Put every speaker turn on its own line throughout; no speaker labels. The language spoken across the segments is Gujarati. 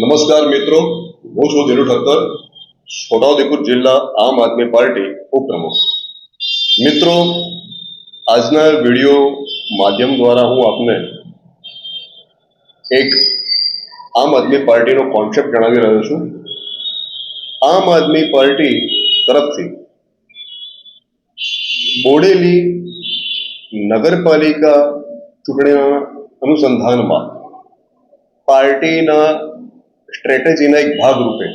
નમસ્કાર મિત્રો, હું છું દિલુ ઠક્કર, છોટાઉદેપુર જિલ્લા આમ આદમી પાર્ટી ઉપપ્રમુખ. મિત્રો, આજના વીડિયો માધ્યમ દ્વારા હું આપને એક આમ આદમી પાર્ટીનો કોન્સેપ્ટ જણાવી રહ્યો છું. આમ આદમી પાર્ટી તરફથી બોડેલી નગરપાલિકા ચૂંટણીના અનુસંધાનમાં પાર્ટીના સ્ટ્રેટેજીના એક ભાગ રૂપે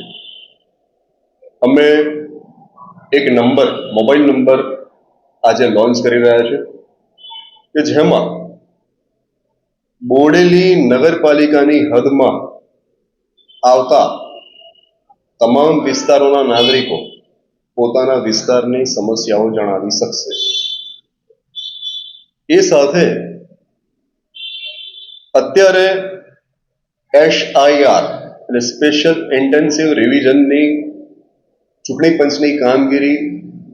અમે એક નંબર, મોબાઈલ નંબર આજે લોન્ચ કરી રહ્યા છે કે જેમાં બોડેલી નગરપાલિકાની હદમાં આવતા તમામ વિસ્તારોના નાગરિકો પોતાના વિસ્તારની સમસ્યાઓ જણાવી શકશે. એ સાથે અત્યારે એસઆઈઆર એટલે સ્પેશિયલ ઇન્ટેન્સિવ રિવિઝનની ચૂંટણી પંચની કામગીરી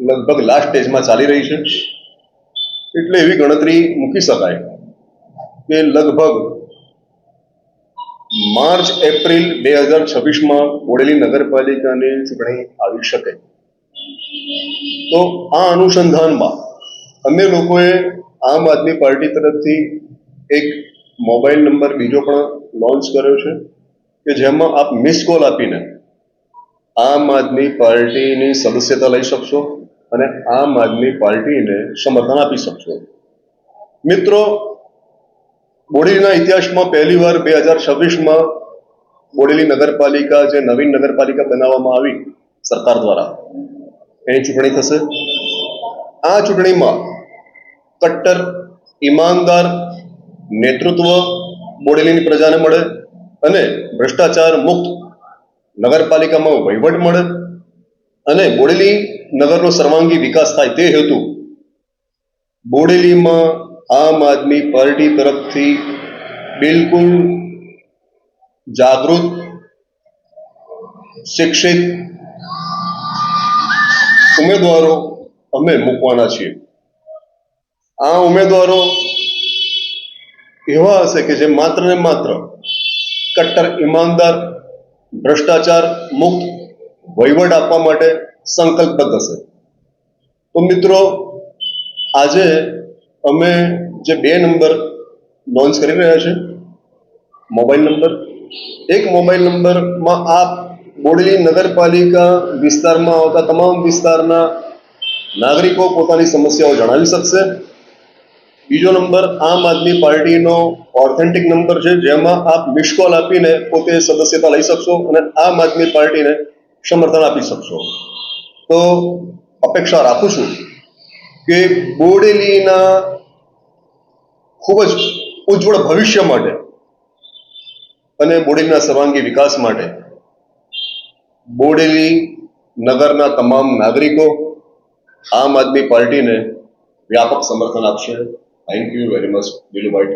લગભગ લાસ્ટ સ્ટેજમાં ચાલી રહી છે. એટલે એવી ગણતરી મૂકી શકાય કે લગભગ માર્ચ, એપ્રિલ બે હજાર છવ્વીસમાં બોડેલી નગરપાલિકાની ચૂંટણી આવી શકે. તો આ અનુસંધાનમાં અમે લોકોએ આમ આદમી પાર્ટી તરફથી એક મોબાઈલ નંબર બીજો પણ લોન્ચ કર્યો છે. કે જેમાં આપ મિસ કોલ આપીને આમ આદમી પાર્ટીની સદસ્યતા લઈ શકશો અને આમ આદમી પાર્ટીને સમર્થન આપી શકશો. મિત્રો, બોડેલીના ઇતિહાસમાં પહેલીવાર બે હજાર છવ્વીસમાં બોડેલી નગરપાલિકા જે નવીન નગરપાલિકા બનાવવામાં આવી સરકાર દ્વારા, એની ચૂંટણી થશે. આ ચૂંટણીમાં કટ્ટર, ઈમાનદાર નેતૃત્વ બોડેલીની પ્રજાને મળે. અને ભ્રષ્ટાચાર મુક્ત નગરપાલિકામાં વહીવટ મળે અને બોડેલી નગરનો સર્વાંગી વિકાસ થાય તે હેતુ બોડેલીમાં આમ આદમી પાર્ટી તરફથી બિલકુલ જાગૃત, શિક્ષિત ઉમેદવારો અમે મૂકવાના છીએ. આ ઉમેદવારો એવા હશે કે જે માત્ર ને માત્ર કટ્ટર, ઈમાનદાર, ભ્રષ્ટાચાર મુક્ત વહીવટ આપવા માટે સંકલ્પબદ્ધ હશે. તો મિત્રો, આજે અમે જે બે નંબર લોન્ચ કરી રહ્યા છે મોબાઈલ નંબર. એક મોબાઈલ નંબરમાં આપ બોડેલી નગરપાલિકા વિસ્તારમાં આવતા તમામ વિસ્તારના નાગરિકો પોતાની સમસ્યાઓ જણાવી શકશે. બીજો નંબર આમ આદમી પાર્ટીનો ઓથેન્ટિક નંબર છે, જેમાં આપ મિસ આપીને પોતે સદસ્યતા લઈ શકશો અને આમ આદમી પાર્ટીને સમર્થન આપી શકશો. તો અપેક્ષા રાખું છું કે બોડેલીના ખૂબ જ ઉજ્જવળ ભવિષ્ય માટે અને બોડેલીના સર્વાંગી વિકાસ માટે બોડેલી નગરના તમામ નાગરિકો આમ આદમી પાર્ટીને વ્યાપક સમર્થન આપશે. Thank you very much. Bilu White